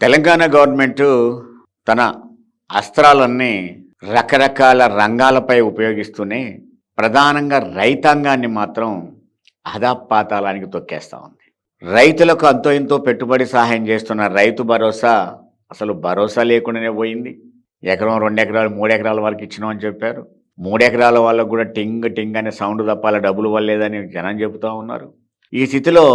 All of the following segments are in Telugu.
తెలంగాణ గవర్నమెంటు తన అస్త్రాలన్నీ రకరకాల రంగాలపై ఉపయోగిస్తూనే ప్రధానంగా రైతాంగాన్ని మాత్రం అధాపాతాలానికి తొక్కేస్తూ ఉంది. రైతులకు అంతో ఇంతో పెట్టుబడి సహాయం చేస్తున్న రైతు భరోసా అసలు భరోసా లేకుండానే పోయింది. ఎకరం రెండు ఎకరాలు మూడు ఎకరాల వరకు ఇచ్చినామని చెప్పారు. మూడు ఎకరాల వాళ్ళకు కూడా టింగ్ టింగ్ అనే సౌండ్ తప్పాల డబ్బులు వల్లేదని జనం చెబుతూ ఉన్నారు. ఈ స్థితిలో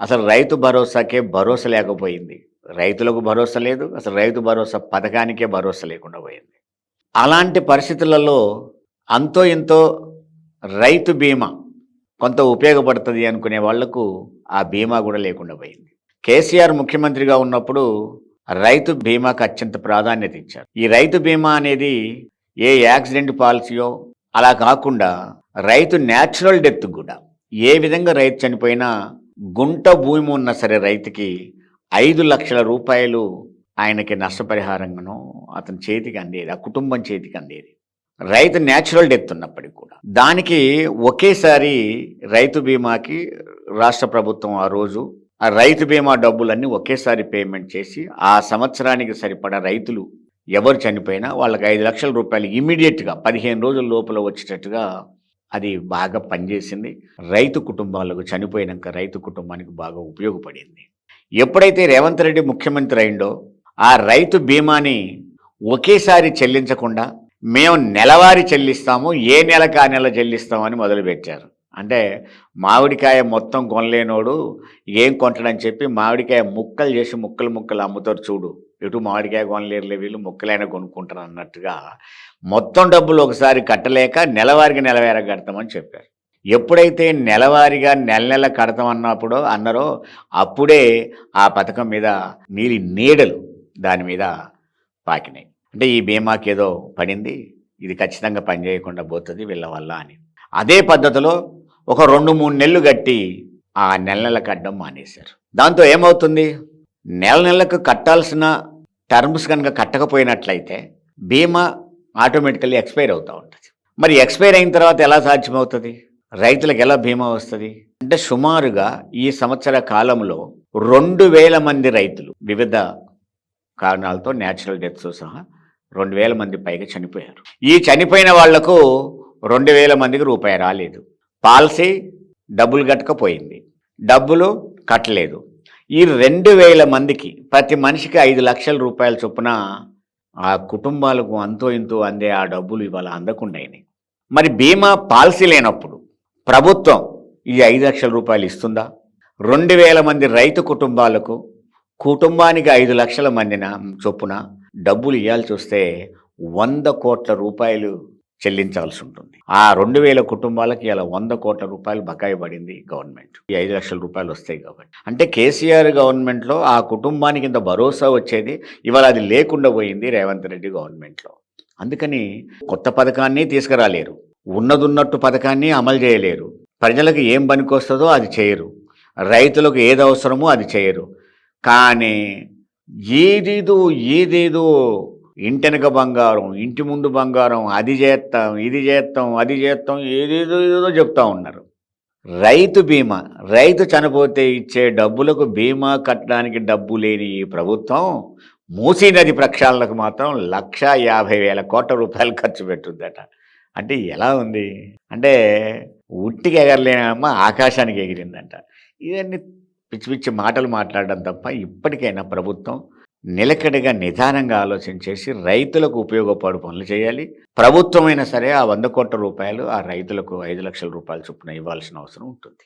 అసలు రైతు భరోసాకే భరోసా లేకపోయింది. రైతులకు భరోసా లేదు అసలు రైతు భరోసా పథకానికే భరోసా లేకుండా పోయింది. అలాంటి పరిస్థితులలో అంతో ఇంతో రైతు బీమా కొంత ఉపయోగపడుతుంది అనుకునే వాళ్ళకు ఆ బీమా కూడా లేకుండా పోయింది. కేసీఆర్ ముఖ్యమంత్రిగా ఉన్నప్పుడు రైతు బీమాకు అత్యంత ప్రాధాన్యత ఇచ్చారు. ఈ రైతు బీమా అనేది ఏ యాక్సిడెంట్ పాలసీయో అలా కాకుండా రైతు న్యాచురల్ డెత్ కూడా. ఏ విధంగా రైతు చనిపోయినా గుంట భూమి ఉన్న సరే రైతుకి ఐదు లక్షల రూపాయలు ఆయనకి నష్టపరిహారంగాను అతని చేతికి అందేది ఆ కుటుంబం చేతికి అందేది. రైతు న్యాచురల్ డెత్ ఉన్నప్పటికి కూడా. దానికి ఒకేసారి రైతు బీమాకి రాష్ట్ర ప్రభుత్వం ఆ రోజు ఆ రైతు బీమా డబ్బులన్నీ ఒకేసారి పేమెంట్ చేసి ఆ సంవత్సరానికి సరిపడా రైతులు ఎవరు చనిపోయినా వాళ్ళకి ఐదు లక్షల రూపాయలు ఇమీడియట్గా పదిహేను రోజుల లోపల వచ్చేటట్టుగా అది బాగా పనిచేసింది. రైతు కుటుంబాలకు చనిపోయినాక రైతు కుటుంబానికి బాగా ఉపయోగపడింది. ఎప్పుడైతే రేవంత్ రెడ్డి ముఖ్యమంత్రి అయిండో ఆ రైతు బీమాని ఒకేసారి చెల్లించకుండా మేము నెలవారీ చెల్లిస్తాము ఏ నెలకు ఆ నెల చెల్లిస్తామని మొదలుపెట్టారు. అంటే మామిడికాయ మొత్తం కొనలేనోడు ఏం కొంటాడని చెప్పి మామిడికాయ ముక్కలు చేసి ముక్కలు ముక్కలు అమ్ముతారు చూడు. ఇటు మామిడికాయ కొనలేరులే వీళ్ళు ముక్కలైనా కొనుక్కుంటారు అన్నట్టుగా మొత్తం డబ్బులు ఒకసారి కట్టలేక నెలవారికి నెలవేర కడతామని చెప్పారు. ఎప్పుడైతే నెలవారీగా నెల నెల కడతామన్నప్పుడు అన్నారో అప్పుడే ఆ పథకం మీద నీలి నీడలు దాని మీద పాకినాయి. అంటే ఈ బీమాకి ఏదో పడింది ఇది ఖచ్చితంగా పనిచేయకుండా పోతుంది వీళ్ళ వల్ల అని. అదే పద్ధతిలో ఒక రెండు మూడు నెలలు కట్టి ఆ నెల నెల కట్టడం మానేశారు. దాంతో ఏమవుతుంది? నెల నెలకు కట్టాల్సిన టర్మ్స్ కనుక కట్టకపోయినట్లయితే బీమా ఆటోమేటికల్లీ ఎక్స్పైర్ అవుతూ ఉంటుంది. మరి ఎక్స్పైర్ అయిన తర్వాత ఎలా సాధ్యమవుతుంది? రైతులకు ఎలా బీమా వస్తుంది? అంటే సుమారుగా ఈ సంవత్సర కాలంలో రెండు వేల మంది రైతులు వివిధ కారణాలతో న్యాచురల్ డెత్స్ సహా రెండు వేల మంది పైగా చనిపోయారు. ఈ చనిపోయిన వాళ్ళకు రెండు వేల మందికి రూపాయి రాలేదు. పాలసీ డబ్బులు కట్టకపోయింది. డబ్బులు కట్టలేదు. ఈ రెండు వేల మందికి ప్రతి మనిషికి ఐదు లక్షల రూపాయల చొప్పున ఆ కుటుంబాలకు అంతో ఇంతో అందే ఆ డబ్బులు ఇవాళ అందకుండా మరి బీమా పాలసీ లేనప్పుడు ప్రభుత్వం ఈ ఐదు లక్షల రూపాయలు ఇస్తుందా? రెండు వేల మంది రైతు కుటుంబాలకు కుటుంబానికి ఐదు లక్షల మందిన చొప్పున డబ్బులు ఇవ్వాల్సి వస్తే వంద కోట్ల రూపాయలు చెల్లించాల్సి ఉంటుంది. ఆ రెండు వేల కుటుంబాలకి ఇలా వంద కోట్ల రూపాయలు బకాయి పడింది గవర్నమెంట్. ఈ ఐదు లక్షల రూపాయలు వస్తాయి కాబట్టి. అంటే కేసీఆర్ గవర్నమెంట్లో ఆ కుటుంబానికి ఇంత భరోసా వచ్చేది ఇవాళ అది లేకుండా పోయింది రేవంత్ రెడ్డి గవర్నమెంట్లో. అందుకని కొత్త పథకాన్ని తీసుకురాలేరు. ఉన్నదున్నట్టు పథకాన్ని అమలు చేయలేరు. ప్రజలకు ఏం పనికొస్తుందో అది చేయరు. రైతులకు ఏది అవసరమో అది చేయరు. కానీ ఏదేదో ఏదేదో ఇంటెనక బంగారం ఇంటి ముందు బంగారం అది చేస్తాం ఇది చేస్తాం అది చేస్తాం ఏదేదో ఏదేదో చెప్తా ఉన్నారు. రైతు బీమా రైతు చనిపోతే ఇచ్చే డబ్బులకు బీమా కట్టడానికి డబ్బు లేని ఈ ప్రభుత్వం మూసీ నది ప్రక్షాళనకు మాత్రం లక్ష యాభై వేల కోట్ల రూపాయలు ఖర్చు పెట్టుద్దట. అంటే ఎలా ఉంది? అంటే ఉట్టికి ఎగరలేనమ్మ ఆకాశానికి ఎగిరిందంట. ఇవన్నీ పిచ్చి పిచ్చి మాటలు మాట్లాడడం తప్ప ఇప్పటికైనా ప్రభుత్వం నిలకడగా నిదానంగా ఆలోచన చేసి రైతులకు ఉపయోగపడు పనులు చేయాలి. ప్రభుత్వమైనా సరే ఆ వంద కోట్ల రూపాయలు ఆ రైతులకు ఐదు లక్షల రూపాయల చొప్పున ఇవ్వాల్సిన అవసరం ఉంటుంది.